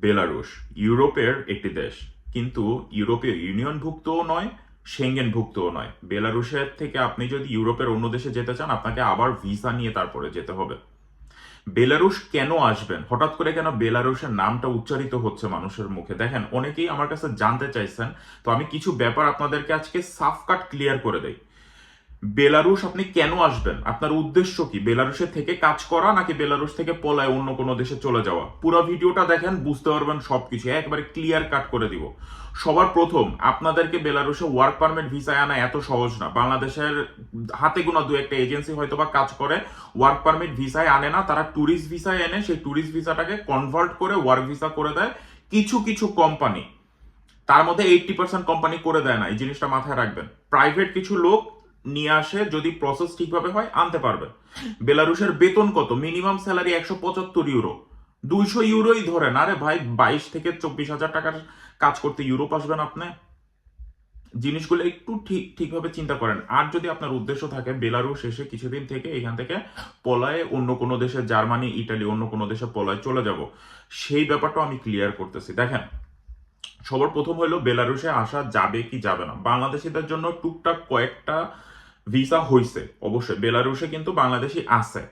বেলারুশ, ইউরোপের একটি দেশ। কিন্তু ইউরোপীয় ইউনিয়নভুক্তও নয় সেঙ্গেন সেঙ্গেনভুক্তও নয়। বেলারুশের থেকে আপনি যদি ইউরোপের অন্য দেশে যেতে চান, আপনাকে আবার ভিসা নিয়ে তারপরে যেতে হবে। বেলারুশ কেন আসবেন? হঠাৎ করে কেন বেলারুশের নামটা উচ্চারিত হচ্ছে মানুষের মুখে? দেখেন, অনেকেই আমার কাছে জানতে চাইছেন, তো আমি কিছু ব্যাপার আপনাদেরকে আজকে সাফ কাট ক্লিয়ার করে দেই। বেলারুশ আপনি কেন আসবেন? আপনার উদ্দেশ্য কি? বেলারুশে থেকে কাজ করা নাকি বেলারুশ থেকে পলায় অন্য কোনো দেশে চলে যাওয়া? পুরো ভিডিওটা দেখেন, বুঝতে পারবেন সব সবকিছু। একবারে ক্লিয়ার কাট করে দিব। সবার প্রথম, আপনাদেরকে বেলারুশে ওয়ার্ক পারমিট ভিসায় আনা এত সহজ না। বাংলাদেশের হাতে গোনা দু একটা এজেন্সি হয়তো বা কাজ করে ওয়ার্ক পারমিট ভিসায় আনে না। তারা ট্যুরিস্ট ভিসায় এনে, সেই ট্যুরিস্ট ভিসাটাকে কনভার্ট করে ওয়ার্ক ভিসা করে দেয় কিছু কিছু কোম্পানি তার মধ্যে এইটটি পার্সেন্ট কোম্পানি করে দেয় না। এই জিনিসটা মাথায় রাখবেন। প্রাইভেট কিছু লোক নিয়ে আসে যদি প্রসেস ঠিকভাবে হয়, আনতে পারবে। বেলারুশের বেতন কত? মিনিমাম স্যালারি একশো পঁচাত্তর ইউরো দুইশো ইউরোই ধরেন। আরে ভাই, বাইশ থেকে চব্বিশ হাজার টাকার কাজ করতে ইউরোপ আসবেন আপনি। জিনিসগুলো একটু ঠিক, ঠিকভাবে চিন্তা করেন। আর যদি আপনার উদ্দেশ্য থাকে, বেলারুশ এসে কিছুদিন থেকে এখান থেকে পলায়ে অন্য কোনো দেশে, জার্মানি, ইটালি, অন্য কোনো দেশে পলায় চলে যাব। সেই ব্যাপারটা আমি ক্লিয়ার করতেছি। দেখেন সবার প্রথম হলো বেলারুশে আসা যাবে কি যাবে না। বাংলাদেশিদের জন্য টুকটাক কয়েকটা ভিসা হয়েছে অবশ্যই, বেলারুশে কিন্তু বাংলাদেশি আছে।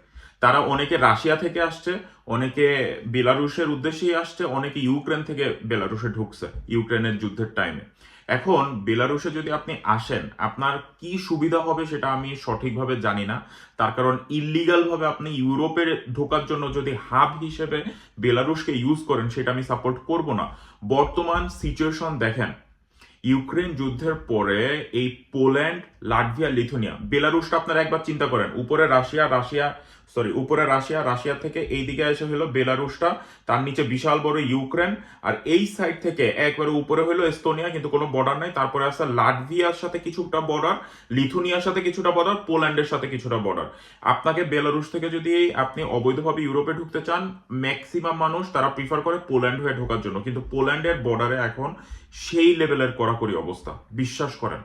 তারা অনেকে রাশিয়া থেকে আসছে, অনেকে বেলারুশের উদ্দেশ্যেই আসছে, অনেকে ইউক্রেন থেকে বেলারুশে ঢুকছে, ইউক্রেনের যুদ্ধের টাইমে এখন বেলারুশে যদি আপনি আসেন, আপনার কি সুবিধা হবে সেটা আমি সঠিকভাবে জানি না। তার কারণ ইলিগাল ভাবে আপনি ইউরোপে ঢোকার জন্য যদি হাব হিসেবে বেলারুশকে ইউজ করেন, সেটা আমি সাপোর্ট করব না। বর্তমান সিচুয়েশন দেখেন, ইউক্রেন যুদ্ধের পরে এই পোল্যান্ড, লাটভিয়া, লিথুনিয়া, বেলারুশটা আপনারা একবার চিন্তা করেন। উপরে রাশিয়া রাশিয়া সরি উপরে রাশিয়া রাশিয়া থেকে এই দিকে এসে হলো বেলারুশটা, তার নিচে বিশাল বড় ইউক্রেন, আর এই সাইড থেকে একবারে উপরে হলো এস্তোনিয়া, কিন্তু কোনো বর্ডার নাই। তারপরে আছে লাটভিয়ার সাথে কিছুটা বর্ডার লিথুনিয়ার সাথে কিছুটা বর্ডার পোল্যান্ডের সাথে কিছুটা বর্ডার আপনাকে বেলারুশ থেকে যদি আপনি অবৈধভাবে ইউরোপে ঢুকতে চান ম্যাক্সিমাম মানুষ তারা প্রিফার করে পোল্যান্ড হয়ে ঢোকার জন্য। কিন্তু পোল্যান্ডের বর্ডারে এখন সেই লেভেলের কড়াকড়ি অবস্থা। বিশ্বাস করেন।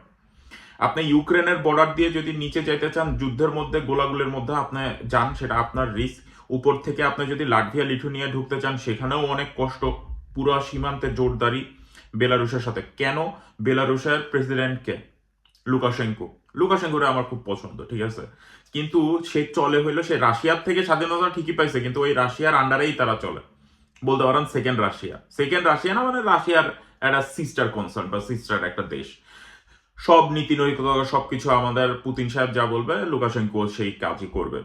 আপনি ইউক্রেনের বর্ডার দিয়ে যদি নিচে যেতে চান, যুদ্ধের মধ্যে, গোলাগুলির মধ্যে আপনি যান, সেটা আপনার রিস্ক উপর থেকে আপনি যদি লাটভিয়া, লিথুনিয়া ঢুকতে চান, সেখানেও অনেক কষ্ট। পুরো সীমান্তে জোরদারি বেলারুশের সাথে। কেন? বেলারুশের প্রেসিডেন্টকে লুকাশেঙ্কো। লুকাশেঙ্কোরে আমার খুব পছন্দ, ঠিক আছে? কিন্তু সে চলে হইল, সে রাশিয়ার থেকে স্বাধীনতা ঠিকই পাইছে, কিন্তু ওই রাশিয়ার আন্ডারেই তারা চলে। বলতে পারেন সেকেন্ড রাশিয়া। সেকেন্ড রাশিয়া না মানে রাশিয়ার একটা সিস্টার কনসার্ন বা সিস্টার একটা দেশ। সব নীতি নৈতিকতা সবকিছু আমাদের পুতিন সাহেব যা বলবে, লুকাশেঙ্কো সেই কাজই করবে।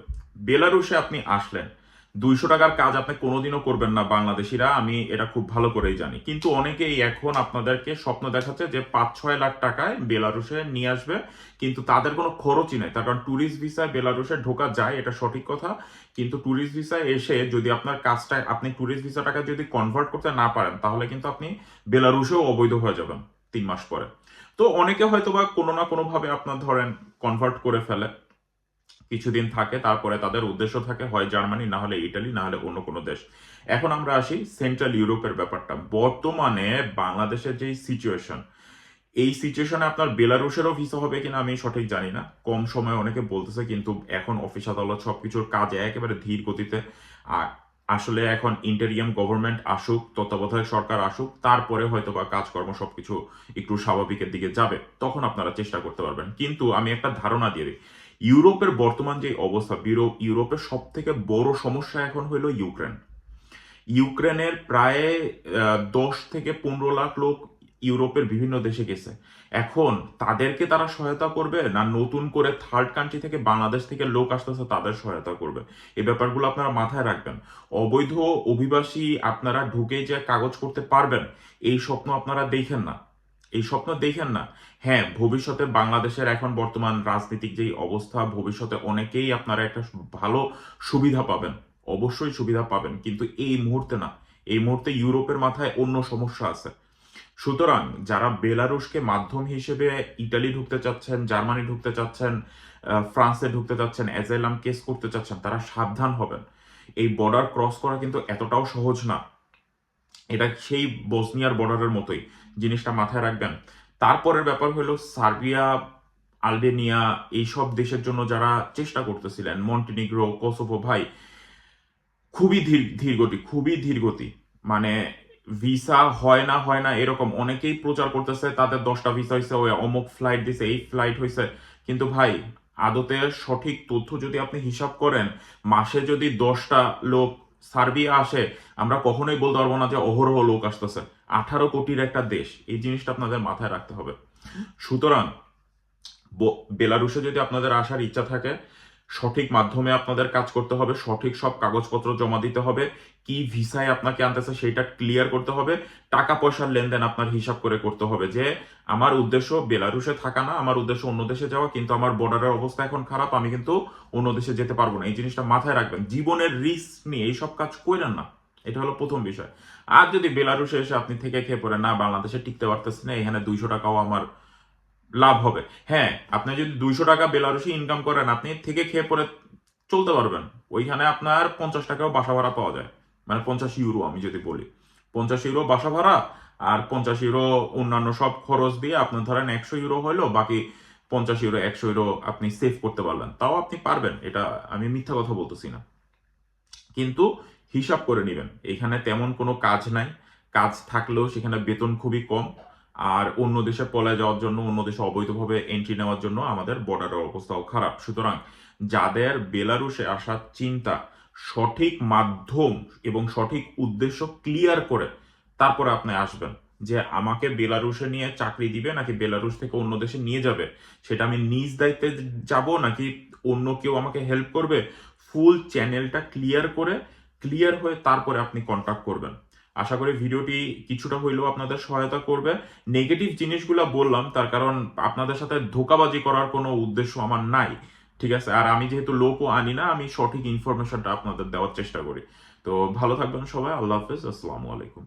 বেলারুশে আপনি আসলেন। দুইশো টাকার কাজ আপনি কোনোদিনও করবেন না বাংলাদেশিরা, আমি এটা খুব ভালো করেই জানি। কিন্তু অনেকেই এখন আপনাদেরকে স্বপ্ন দেখাচ্ছে যে পাঁচ ছয় লাখ টাকায় বেলারুশে নিয়ে আসবে, কিন্তু তাদের কোনো খরচই নেই। তার কারণ ট্যুরিস্ট ভিসায় বেলারুশে ঢোকা যায়, এটা সঠিক কথা। কিন্তু ট্যুরিস্ট ভিসায় এসে যদি আপনার কাজটা আপনি ট্যুরিস্ট ভিসাটাকে যদি কনভার্ট করতে না পারেন, তাহলে কিন্তু আপনি বেলারুশেও অবৈধ হয়ে যাবেন। তিন মাস পরে। তো অনেকে হয়তো বা কোনো না কোনোভাবে আপনার ধরেন কনভার্ট করে ফেলে। কিছুদিন থাকে, তারপরে তাদের উদ্দেশ্য থাকে, হয় জার্মানি, না হলে ইটালি, না হলে অন্য কোনো দেশ। এখন আমরা আসি সেন্ট্রাল ইউরোপের ব্যাপারটা। বর্তমানে বাংলাদেশের যে সিচুয়েশন এই সিচুয়েশনে আপনার বেলারুশেরও ভিসা হবে কিনা আমি সঠিক জানি না। কম সময়ে অনেকে বলতেছে, কিন্তু এখন অফিস আদালত সবকিছুর কাজ একেবারে ধীর গতিতে। আর আসলে এখন ইন্টেরিয়াম গভর্নমেন্ট আসুক, তত্ত্বাবধায়ক সরকার আসুক, তারপরে হয়তো বা কাজকর্ম সবকিছু একটু স্বাভাবিকের দিকে যাবে, তখন আপনারা চেষ্টা করতে পারবেন। কিন্তু আমি একটা ধারণা দিয়ে দিই, ইউরোপের বর্তমান যে অবস্থা ইউরোপের সব থেকে বড় সমস্যা এখন হলো ইউক্রেন। ইউক্রেনের প্রায় দশ থেকে পনেরো লাখ লোক ইউরোপের বিভিন্ন দেশে গেছে। এখন তাদেরকে তারা সহায়তা করবে না নতুন করে থার্ড কান্ট্রি থেকে বাংলাদেশ থেকে লোক আসতেছে তাদের সহায়তা করবে? এই ব্যাপারগুলো আপনারা মাথায় রাখবেন। অবৈধ অভিবাসী আপনারা ঢুকে যে কাগজ করতে পারবেন, এই স্বপ্ন আপনারা দেখেন না। এই স্বপ্ন দেখেন না। হ্যাঁ ভবিষ্যতে বাংলাদেশের এখন বর্তমান রাজনৈতিক যেই অবস্থা, ভবিষ্যতে অনেকেই আপনারা একটা ভালো সুবিধা পাবেন। অবশ্যই সুবিধা পাবেন, কিন্তু এই মুহূর্তে না। এই মুহূর্তে ইউরোপের মাথায় অন্য সমস্যা আছে। সুতরাং যারা বেলারুশকে মাধ্যম হিসেবে ইটালি ঢুকতে চাচ্ছেন, জার্মানি ঢুকতে চাচ্ছেন ফ্রান্সে ঢুকতে চাচ্ছেন অ্যাজাইলাম কেস করতে চাচ্ছেন, তারা সাবধান হবেন। এই বর্ডার ক্রস করা কিন্তু এতটাও সহজ না। এটা সেই বসনিয়ার বর্ডারের মতোই, জিনিসটা মাথায় রাখবেন। তারপরের ব্যাপার হলো সার্বিয়া, আলবেনিয়া, এইসব দেশের জন্য যারা চেষ্টা করতেছিলেন, মন্টিনিগ্রো, কোসোভো, ভাই, খুবই ধীর ধীর গতি খুবই ধীর গতি মানে ভিসা হয় না হয় না, এরকম অনেকেই প্রচার করতেছে, তাদের দশটা ভিসা হয়েছে ওই অমুক ফ্লাইট দিছে, এই ফ্লাইট হয়েছে কিন্তু ভাই, আদতে সঠিক তথ্য যদি আপনি হিসাব করেন, মাসে যদি দশটা লোক সার্বিয়া আসে, আমরা কখনোই বলতে পারব না যে অহরহ লোক আসতেছে। আঠারো কোটির একটা দেশ, এই জিনিসটা আপনাদের মাথায় রাখতে হবে। সুতরাং, ব- বেলারুশে যদি আপনাদের আসার ইচ্ছা থাকে সঠিক মাধ্যমে আপনাদের কাজ করতে হবে, সঠিক সব কাগজপত্র জমা দিতে হবে, কি ভিসায় আপনাকে আনতেছে সেটা ক্লিয়ার করতে হবে, টাকা পয়সার লেনদেন আপনার হিসাব করে করতে হবে যে, আমার উদ্দেশ্য বেলারুসে থাকা না, আমার উদ্দেশ্য অন্য দেশে যাওয়া, কিন্তু আমার বর্ডারের অবস্থা এখন খারাপ, আমি কিন্তু অন্য দেশে যেতে পারব না। এই জিনিসটা মাথায় রাখবেন। জীবনের রিস্ক নিয়ে এইসব কাজ করেন না। এটা হলো প্রথম বিষয়। আর যদি বেলারুসে এসে আপনি থেকে খেয়ে পড়েন, না, বাংলাদেশে টিকতে পারতেছেন না, এখানে দুইশো টাকাও আমার লাভ হবে। হ্যাঁ আপনি যদি দুইশো টাকা বেলারুশি ইনকাম করেন, আপনি থেকে খেয়ে পরে চলতে পারবেন। ওইখানে আপনার পঞ্চাশ টাকাও বাসা ভাড়া পাওয়া যায়। মানে পঞ্চাশ ইউরো আমি যদি বলি। পঞ্চাশ ইউরো বাসা ভাড়া আর পঞ্চাশ ইউরো অন্যান্য সব খরচ দিয়ে আপনার ধরেন একশো ইউরো হইল বাকি পঞ্চাশ ইউরো একশো ইউরো আপনি সেভ করতে পারলেন। তাও আপনি পারবেন। এটা আমি মিথ্যা কথা বলতেছি না। কিন্তু হিসাব করে নেবেন। এখানে তেমন কোনো কাজ নাই। কাজ থাকলেও সেখানে বেতন খুবই কম। আর অন্য দেশে পলায় যাওয়ার জন্য, অন্য দেশে অবৈধভাবে এন্ট্রি নেওয়ার জন্য আমাদের বর্ডারের অবস্থাও খারাপ। সুতরাং যাদের বেলারুশে আসার চিন্তা সঠিক মাধ্যম এবং সঠিক উদ্দেশ্য ক্লিয়ার করে তারপরে আপনি আসবেন। যে আমাকে বেলারুশে নিয়ে চাকরি দিবে নাকি বেলারুশ থেকে অন্য দেশে নিয়ে যাবে? সেটা আমি নিজ দায়িত্বে যাব নাকি অন্য কেউ আমাকে হেল্প করবে? ফুল চ্যানেলটা ক্লিয়ার করে ক্লিয়ার হয়ে তারপরে আপনি কন্ট্যাক্ট করবেন। আশা করি ভিডিওটি কিছুটা হইলেও আপনাদের সহায়তা করবে। নেগেটিভ জিনিসগুলো বললাম, তার কারণ আপনাদের সাথে ধোকাবাজি করার কোনো উদ্দেশ্য আমার নাই, ঠিক আছে? আর আমি যেহেতু লোকও আনি না, আমি সঠিক ইনফরমেশনটা আপনাদের দেওয়ার চেষ্টা করি। তো ভালো থাকবেন সবাই, আল্লাহ হাফেজ, আসসালামু আলাইকুম।